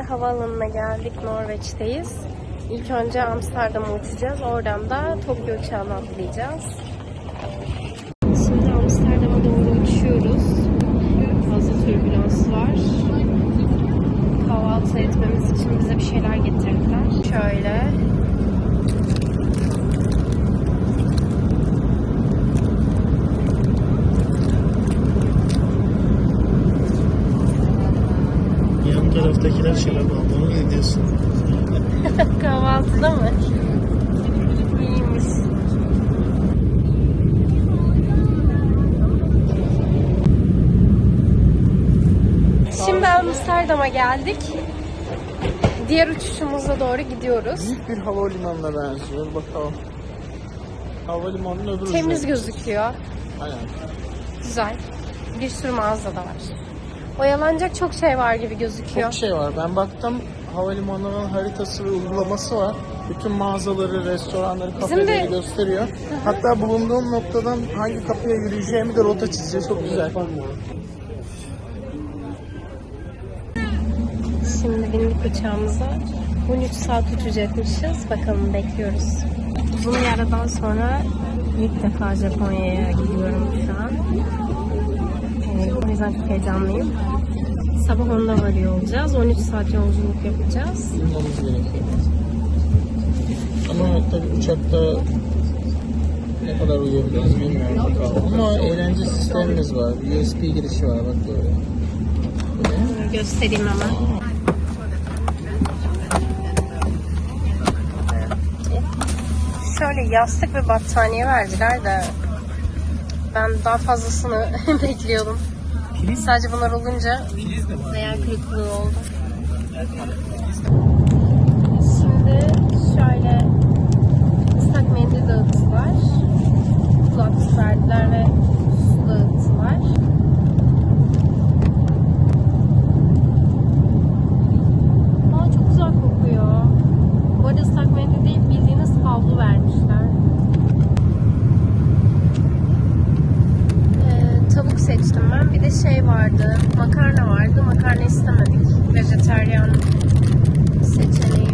Şimdi havaalanına geldik. Norveç'teyiz. İlk önce Amsterdam'a uçacağız. Oradan da Tokyo uçağına atlayacağız. Şimdi Amsterdam'a doğru uçuyoruz. Fazla türbülans var. Kahvaltı etmemiz için bize bir şeyler getirdiler. Şöyle. Diyorsun? Kahvaltıda mı? İyiymiş. Şimdi Amsterdam'a geldik. Diğer uçuşumuza doğru gidiyoruz. Büyük bir havalimanına benziyor. Bakalım. Havalimanının öbür Temiz ucu. gözüküyor. Aynen. Güzel. Bir sürü mağaza da var. Oyalanacak çok şey var gibi gözüküyor. Çok şey var. Ben baktım havalimanının haritası ve uygulaması var. Bütün mağazaları, restoranları, kafeleri de- gösteriyor. Hatta bulunduğum noktadan hangi kapıya yürüyeceğimi de rota çiziyor. Çok güzel. Şimdi bindik uçağımıza. 13 saat uçacakmışız. Bakalım bekliyoruz. Uzun bir aradan sonra ilk defa Japonya'ya gidiyorum şu an. Ee, o yüzden çok heyecanlıyım. Sabah 10'da varıyor olacağız. 13 saat yolculuk yapacağız. Bulmamız gerekiyor. Ama tabii uçakta ne kadar uyuyabiliriz bilmiyorum. Ama eğlence sistemimiz var. USB girişi var bak böyle. Böyle. Göstereyim hemen. Şöyle yastık ve battaniye verdiler de ben daha fazlasını bekliyordum. Sadece bunlar olunca hayal kırıklığı oldu. Şimdi şöyle ıslak mendil dağıttılar. Kulaklık verdiler ve su dağıttılar. Aa çok güzel kokuyor. Bu arada ıslak mendil değil bildiğiniz havlu vermişler. Ee, tavuk seçtim ben. Bir de şey vardı. Makarna vardı. Makarna istemedik. Vejeteryan seçeneği.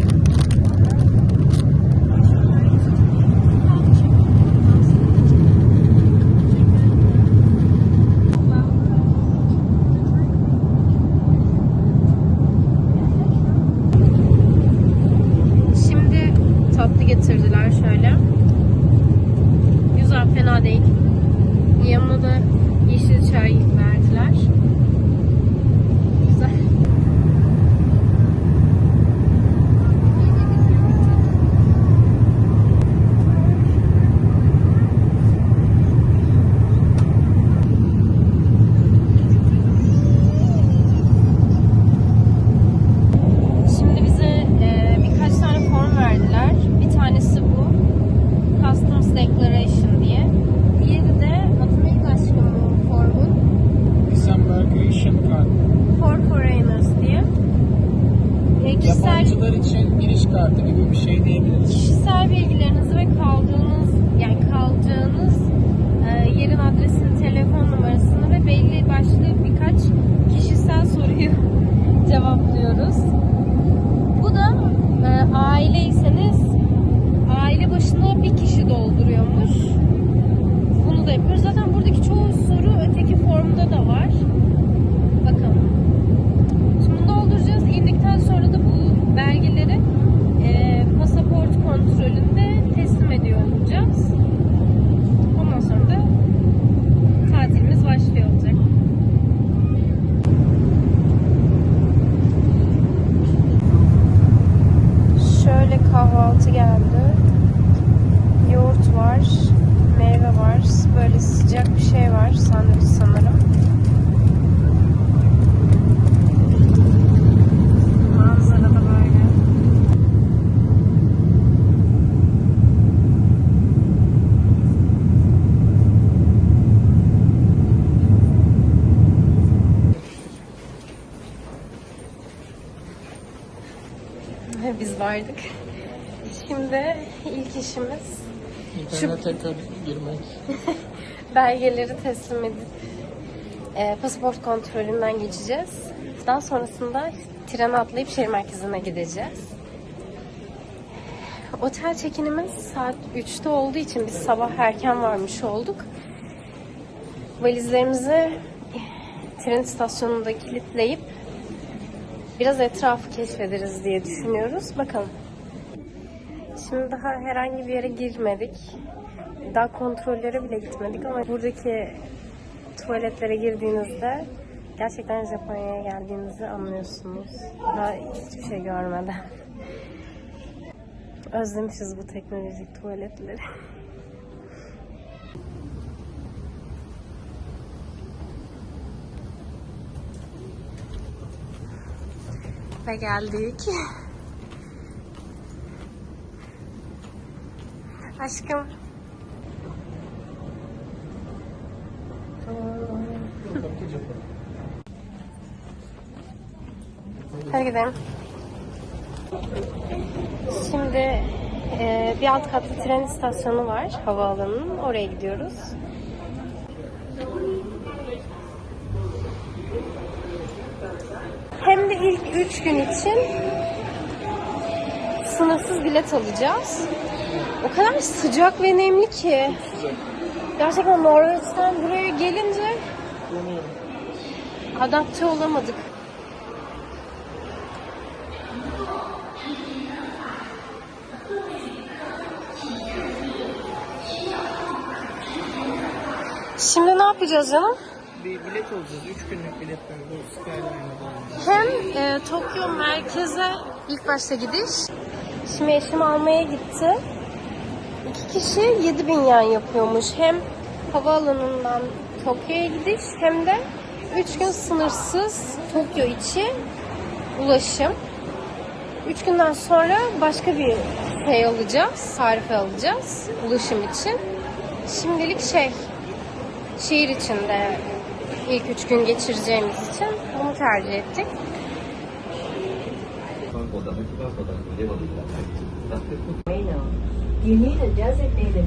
Şimdi tatlı getirdiler şöyle. Güzel, fena değil. Yanına da yeşil çay verdiler. Güzel. Şimdi bize e, birkaç tane form verdiler. Bir tanesi bu. Customs Declaration diye. Diğeri de adı neydi aşkım bu formun? Disembarkation Card. For Foreigners diye. E, kişisel, Yabancılar için giriş bir şey diyebiliriz. kişisel bilgilerinizi ve kaldığınız yani kalacağınız e, yerin adresini, telefon numarasını ve belli başlı birkaç kişisel soruyu cevaplıyoruz. Bu da e, aileyseniz aile başına bir kişi dolduruyormuş. Bunu da yapıyoruz. Zaten buradaki çoğu soru öteki formda da var. Bakalım. Şimdi dolduracağız. İndikten sonra da bu belgeleri e, pasaport kontrolünde teslim ediyor olacağız. Ondan sonra da tatilimiz başlıyor olacak. Şöyle kahvaltı geldi. Yoğurt var, meyve var, böyle sıcak bir şey var sandviç sanırım. Manzara da böyle. Biz vardık. Şimdi ilk işimiz İnternete tekrar girmek. belgeleri teslim edip e, pasaport kontrolünden geçeceğiz. Daha sonrasında trene atlayıp şehir merkezine gideceğiz. Otel çekinimiz saat 3'te olduğu için biz sabah erken varmış olduk. Valizlerimizi tren istasyonunda kilitleyip biraz etrafı keşfederiz diye düşünüyoruz. Bakalım. Şimdi daha herhangi bir yere girmedik. Daha kontrollere bile gitmedik ama buradaki tuvaletlere girdiğinizde gerçekten Japonya'ya geldiğinizi anlıyorsunuz. Daha hiçbir şey görmeden. Özlemişiz bu teknolojik tuvaletleri. Ve geldik. Aşkım. Hadi gidelim. Şimdi e, bir alt katlı tren istasyonu var havaalanının. Oraya gidiyoruz. Hem de ilk üç gün için sınırsız bilet alacağız. O kadar sıcak ve nemli ki. Gerçekten Norveç'ten buraya gelince adapte olamadık. Şimdi ne yapacağız canım? Bir bilet alacağız. 3 günlük biletten bu. Hem e, Tokyo merkeze ilk başta gidiş. Şimdi eşim almaya gitti. İki kişi 7000 yan yapıyormuş. Hem havaalanından Tokyo'ya gidiş hem de 3 gün sınırsız Tokyo içi ulaşım. 3 günden sonra başka bir şey alacağız, tarife alacağız ulaşım için. Şimdilik şey, şehir içinde ilk üç gün geçireceğimiz için bunu tercih ettik. You need a designated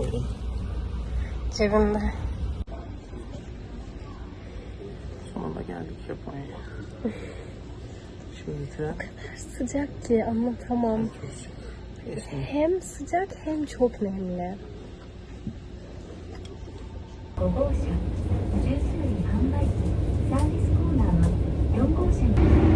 koydum. Cebimde. Sonunda geldik Japonya'ya. Şimdi tren. O kadar sıcak ki anlatamam. Çok sıcak. Hem sıcak hem çok nemli. 5号車、十数位販売機、サービスコーナーは4号車に